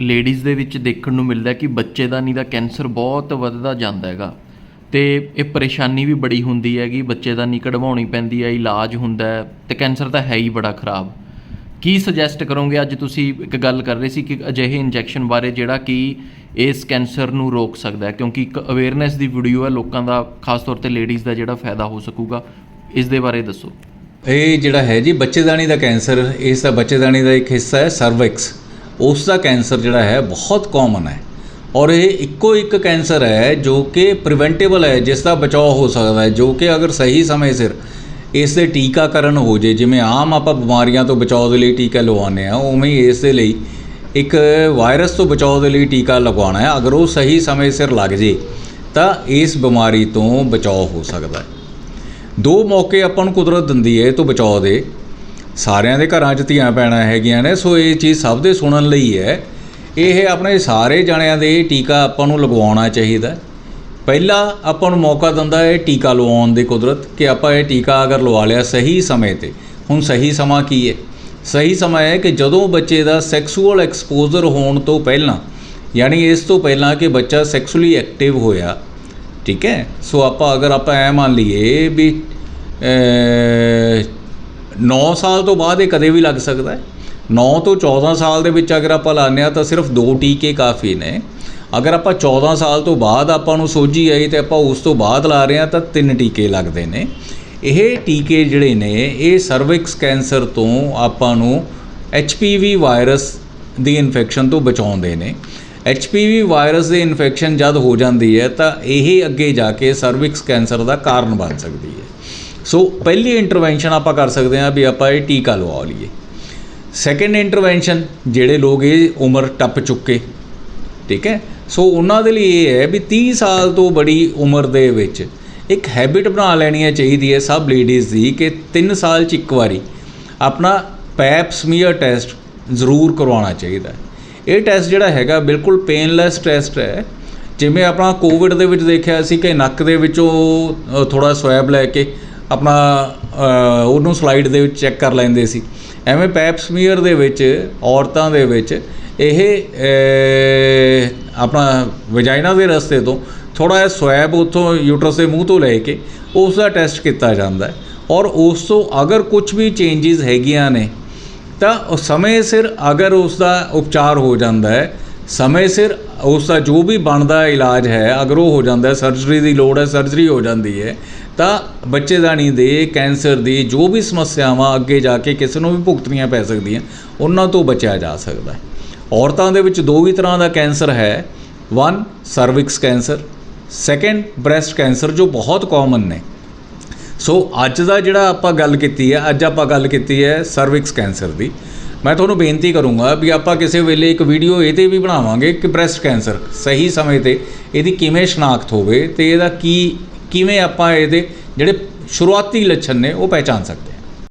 Ladies ਦੇ ਵਿੱਚ ਦੇਖਣ ਨੂੰ ਮਿਲਦਾ ਕਿ ਬੱਚੇਦਾਨੀ ਦਾ ਕੈਂਸਰ ਬਹੁਤ ਵੱਧਦਾ ਜਾਂਦਾ ਹੈਗਾ। ਤੇ ਇਹ ਪਰੇਸ਼ਾਨੀ ਵੀ ਬੜੀ ਹੁੰਦੀ ਹੈਗੀ ਬੱਚੇਦਾਨੀ ਕਢਵਾਉਣੀ ਪੈਂਦੀ ਹੈ, ਇਲਾਜ ਹੁੰਦਾ ਹੈ ਤੇ ਕੈਂਸਰ ਤਾਂ ਹੈ ਹੀ ਬੜਾ ਖਰਾਬ। ਕੀ ਸੁਜੈਸਟ ਕਰੋਗੇ? ਅੱਜ ਤੁਸੀਂ ਇੱਕ ਗੱਲ ਕਰ ਰਹੇ ਸੀ ਕਿ ਅਜਿਹੇ ਇੰਜੈਕਸ਼ਨ ਬਾਰੇ ਜਿਹੜਾ ਕਿ ਇਸ ਕੈਂਸਰ ਨੂੰ ਰੋਕ ਸਕਦਾ ਹੈ, ਕਿਉਂਕਿ ਇੱਕ ਅਵੇਅਰਨੈਸ ਦੀ ਵੀਡੀਓ ਹੈ, ਲੋਕਾਂ ਦਾ, ਖਾਸ ਤੌਰ ਤੇ ਲੇਡੀਜ਼ ਦਾ ਜਿਹੜਾ ਫਾਇਦਾ ਹੋ ਸਕੂਗਾ। ਇਸ ਦੇ ਬਾਰੇ ਦੱਸੋ। ਇਹ ਜਿਹੜਾ ਹੈ ਜੀ ਬੱਚੇਦਾਨੀ ਦਾ ਕੈਂਸਰ, ਇਸ ਦਾ ਬੱਚੇਦਾਨੀ ਦਾ ਇੱਕ ਹਿੱਸਾ ਹੈ ਸਰਵੈਕਸ ਉਸ ਦਾ ਕੈਂਸਰ ਜਿਹੜਾ ਹੈ ਬਹੁਤ ਕਾਮਨ ਹੈ। ਔਰ ਇਹ ਇੱਕੋ ਇੱਕ ਕੈਂਸਰ ਹੈ ਜੋ ਕਿ ਪ੍ਰੀਵੈਂਟੇਬਲ ਹੈ ਜਿਸ ਦਾ ਬਚਾਅ ਹੋ ਸਕਦਾ ਹੈ, ਜੋ ਕਿ ਅਗਰ ਸਹੀ ਸਮੇਂ ਸਿਰ ਇਸ ਦੇ ਟੀਕਾਕਰਨ ਹੋ ਜੇ, ਜਿਵੇਂ ਆਮ ਆਪਾਂ ਬਿਮਾਰੀਆਂ ਤੋਂ ਬਚਾਅ ਦੇ ਲਈ ਟੀਕਾ ਲਵਾਉਂਦੇ ਆ ਉਵੇਂ ਹੀ ਇਸ ਦੇ ਲਈ ਇੱਕ ਵਾਇਰਸ ਤੋਂ ਬਚਾਅ ਦੇ ਲਈ ਟੀਕਾ ਲਗਵਾਉਣਾ ਹੈ। ਅਗਰ ਉਹ ਸਹੀ ਸਮੇਂ ਸਿਰ ਲੱਗ ਜੇ, ਤਾਂ ਇਸ ਬਿਮਾਰੀ ਤੋਂ ਬਚਾਅ ਹੋ ਸਕਦਾ ਹੈ। ਦੋ ਮੌਕੇ ਆਪਾਂ ਨੂੰ ਕੁਦਰਤ ਦਿੰਦੀ ਹੈ ਇਹ ਤੋਂ ਬਚਾਅ ਦੇ। ਸਾਰਿਆਂ ਦੇ ਘਰਾਂ 'ਚ ਧੀਆਂ ਪੈਣਾ ਹੈਗੀਆਂ ਨੇ, ਸੋ ਇਹ ਚੀਜ਼ ਸਭ ਦੇ ਸੁਣਨ ਲਈ ਹੈ। ਇਹ ਆਪਣੇ ਸਾਰੇ ਜਣਿਆਂ ਦੇ ਟੀਕਾ ਆਪਾਂ ਨੂੰ ਲਗਵਾਉਣਾ ਚਾਹੀਦਾ। ਹੈ। ਪਹਿਲਾ ਆਪਾਂ ਨੂੰ ਮੌਕਾ ਦਿੰਦਾ ਹੈ ਟੀਕਾ ਲਵਾਉਣ ਦੀ ਕੁਦਰਤ ਕਿ ਆਪਾਂ ਇਹ ਟੀਕਾ ਅਗਰ ਲਵਾ ਲਿਆ ਸਹੀ ਸਮੇਂ ਤੇ। ਹੁਣ ਸਹੀ ਸਮਾਂ ਕੀ ਹੈ? ਸਹੀ ਸਮਾਂ ਹੈ ਕਿ ਜਦੋਂ ਬੱਚੇ ਦਾ ਸੈਕਸੂਅਲ ਐਕਸਪੋਜ਼ਰ ਹੋਣ ਤੋਂ ਪਹਿਲਾਂ, ਯਾਨੀ ਇਸ ਤੋਂ ਪਹਿਲਾਂ ਕਿ ਬੱਚਾ ਸੈਕਸੁਅਲੀ ਐਕਟਿਵ ਹੋਇਆ, ਠੀਕ ਹੈ? ਸੋ ਆਪਾਂ ਅਗਰ ਆਪਾਂ ਐ ਮੰਨ ਲਈਏ ਵੀ 9 ਸਾਲ ਤੋਂ ਬਾਅਦ ਇਹ ਕਦੇ ਵੀ ਲੱਗ ਸਕਦਾ ਹੈ। 9 ਤੋਂ 14 ਸਾਲ ਦੇ ਵਿੱਚ ਅਗਰ ਆਪਾਂ ਲਾਉਂਦੇ ਹਾਂ ਤਾਂ ਸਿਰਫ ਦੋ ਟੀਕੇ ਕਾਫੀ ਨੇ। ਅਗਰ ਆਪਾਂ 14 ਸਾਲ ਤੋਂ ਬਾਅਦ ਆਪਾਂ ਨੂੰ ਸੋਝੀ ਆਈ ਤੇ ਆਪਾਂ ਉਸ ਤੋਂ ਬਾਅਦ ਲਾ ਰਹੇ ਹਾਂ ਤਾਂ ਤਿੰਨ ਟੀਕੇ ਲੱਗਦੇ ਨੇ। ਇਹ ਟੀਕੇ ਜਿਹੜੇ ਨੇ, ਇਹ ਸਰਵਿਕਸ ਕੈਂਸਰ ਤੋਂ ਆਪਾਂ ਨੂੰ ਐਚਪੀਵੀ ਵਾਇਰਸ ਦੀ ਇਨਫੈਕਸ਼ਨ ਤੋਂ ਬਚਾਉਂਦੇ ਨੇ। ਐਚਪੀਵੀ ਵਾਇਰਸ ਦੀ ਇਨਫੈਕਸ਼ਨ ਜਦ ਹੋ ਜਾਂਦੀ ਹੈ ਤਾਂ ਇਹ ਅੱਗੇ ਜਾ ਕੇ ਸਰਵਿਕਸ ਕੈਂਸਰ ਦਾ ਕਾਰਨ ਬਣ ਸਕਦੀ ਹੈ। ਸੋ ਪਹਿਲੀ ਇੰਟਰਵੈਂਸ਼ਨ ਆਪਾਂ ਕਰ ਸਕਦੇ ਹਾਂ ਵੀ ਆਪਾਂ ਇਹ ਟੀਕਾ ਲਵਾ ਲਈਏ। ਸੈਕੰਡ ਇੰਟਰਵੈਂਸ਼ਨ ਜਿਹੜੇ ਲੋਕ ਇਹ ਉਮਰ ਟੱਪ ਚੁੱਕੇ, ਠੀਕ ਹੈ? ਸੋ ਉਹਨਾਂ ਦੇ ਲਈ ਇਹ ਹੈ ਵੀ 30 ਸਾਲ ਤੋਂ ਬੜੀ ਉਮਰ ਦੇ ਵਿੱਚ ਇੱਕ ਹੈਬਿਟ ਬਣਾ ਲੈਣੀ ਚਾਹੀਦੀ ਹੈ ਸਭ ਲੇਡੀਜ਼ ਦੀ ਕਿ 3 ਸਾਲ ਚ ਇੱਕ ਵਾਰੀ ਆਪਣਾ ਪੈਪ ਸਮੀਅਰ ਟੈਸਟ ਜ਼ਰੂਰ ਕਰਵਾਉਣਾ ਚਾਹੀਦਾ ਇਹ ਟੈਸਟ ਜਿਹੜਾ ਹੈਗਾ ਬਿਲਕੁਲ ਪੇਨਲੈਸ ਟੈਸਟ ਹੈ। ਜਿਵੇਂ ਆਪਣਾ ਕੋਵਿਡ ਦੇ ਵਿੱਚ ਦੇਖਿਆ ਸੀ ਕਿ ਨੱਕ ਦੇ ਵਿੱਚੋਂ ਥੋੜਾ ਸਵੈਬ ਲੈ ਕੇ ਆਪਣਾ ਉਹਨੂੰ ਸਲਾਈਡ ਦੇ ਵਿੱਚ ਚੈੱਕ ਕਰ ਲੈਂਦੇ ਸੀ। ਐਵੇਂ ਪੈਪ ਸਮੀਅਰ ਦੇ ਵਿੱਚ, ਔਰਤਾਂ ਦੇ ਵਿੱਚ, ਇਹ ਆਪਣਾ ਵਜਾਈਨਾ ਦੇ ਰਸਤੇ ਤੋਂ ਥੋੜਾ ਜਿਹਾ ਸਵੈਬ ਉੱਥੋਂ ਯੂਟਰਸ ਦੇ ਮੂੰਹ ਤੋਂ ਲੈ ਕੇ ਉਸ ਦਾ ਟੈਸਟ ਕੀਤਾ ਜਾਂਦਾ ਹੈ। ਔਰ ਉਸ ਤੋਂ ਅਗਰ ਕੁਝ ਵੀ ਚੇਂਜਸ ਹੈਗੀਆਂ ਨੇ, ਤਾਂ ਸਮੇਂ ਸਿਰ ਅਗਰ ਉਸ ਦਾ ਉਪਚਾਰ ਹੋ ਜਾਂਦਾ ਹੈ, ਸਮੇਂ ਸਿਰ ਉਸ ਦਾ ਜੋ ਵੀ ਬਣਦਾ ਇਲਾਜ ਹੈ, ਅਗਰ ਉਹ ਹੋ ਜਾਂਦਾ ਸਰਜਰੀ ਦੀ ਲੋੜ ਹੈ ਸਰਜਰੀ ਹੋ ਜਾਂਦੀ ਹੈ ਤਾਂ ਬੱਚੇਦਾਨੀ ਦੇ ਕੈਂਸਰ ਦੀ, ਜੋ ਵੀ ਸਮੱਸਿਆਵਾਂ ਅੱਗੇ ਜਾ ਕੇ ਕਿਸੇ ਨੂੰ ਵੀ ਭੁਗਤਣੀਆਂ ਪੈ ਸਕਦੀਆਂ, ਉਹਨਾਂ ਤੋਂ ਬਚਿਆ ਜਾ ਸਕਦਾ ਹੈ। ਔਰਤਾਂ ਦੇ ਵਿੱਚ ਦੋ ਹੀ ਤਰ੍ਹਾਂ ਦਾ ਕੈਂਸਰ ਹੈ। One cervix cancer second breast cancer ਜੋ ਬਹੁਤ ਕਾਮਨ ਨੇ। ਸੋ ਅੱਜ ਦਾ ਜਿਹੜਾ ਆਪਾਂ ਗੱਲ ਕੀਤੀ ਹੈ, ਅੱਜ ਆਪਾਂ ਗੱਲ ਕੀਤੀ ਹੈ ਸਰਵਿਕਸ ਕੈਂਸਰ ਦੀ। ਮੈਂ ਤੁਹਾਨੂੰ ਬੇਨਤੀ ਕਰੂੰਗਾ ਵੀ ਆਪਾਂ ਕਿਸੇ ਵੇਲੇ ਇੱਕ ਵੀਡੀਓ ਇਹਦੇ ਵੀ ਬਣਾਵਾਂਗੇ ਕਿ ਬ੍ਰੈਸਟ ਕੈਂਸਰ ਸਹੀ ਸਮੇਂ ਤੇ ਇਹਦੀ ਕਿਵੇਂ ਸ਼ਨਾਖਤ ਹੋਵੇ ਤੇ ਇਹਦਾ ਕੀ ਕਿਵੇਂ ਆਪਾਂ ਇਹਦੇ ਜਿਹੜੇ ਸ਼ੁਰੂਆਤੀ ਲੱਛਣ ਨੇ ਉਹ ਪਹਿਚਾਨ ਸਕਦੇ ਹਾਂ।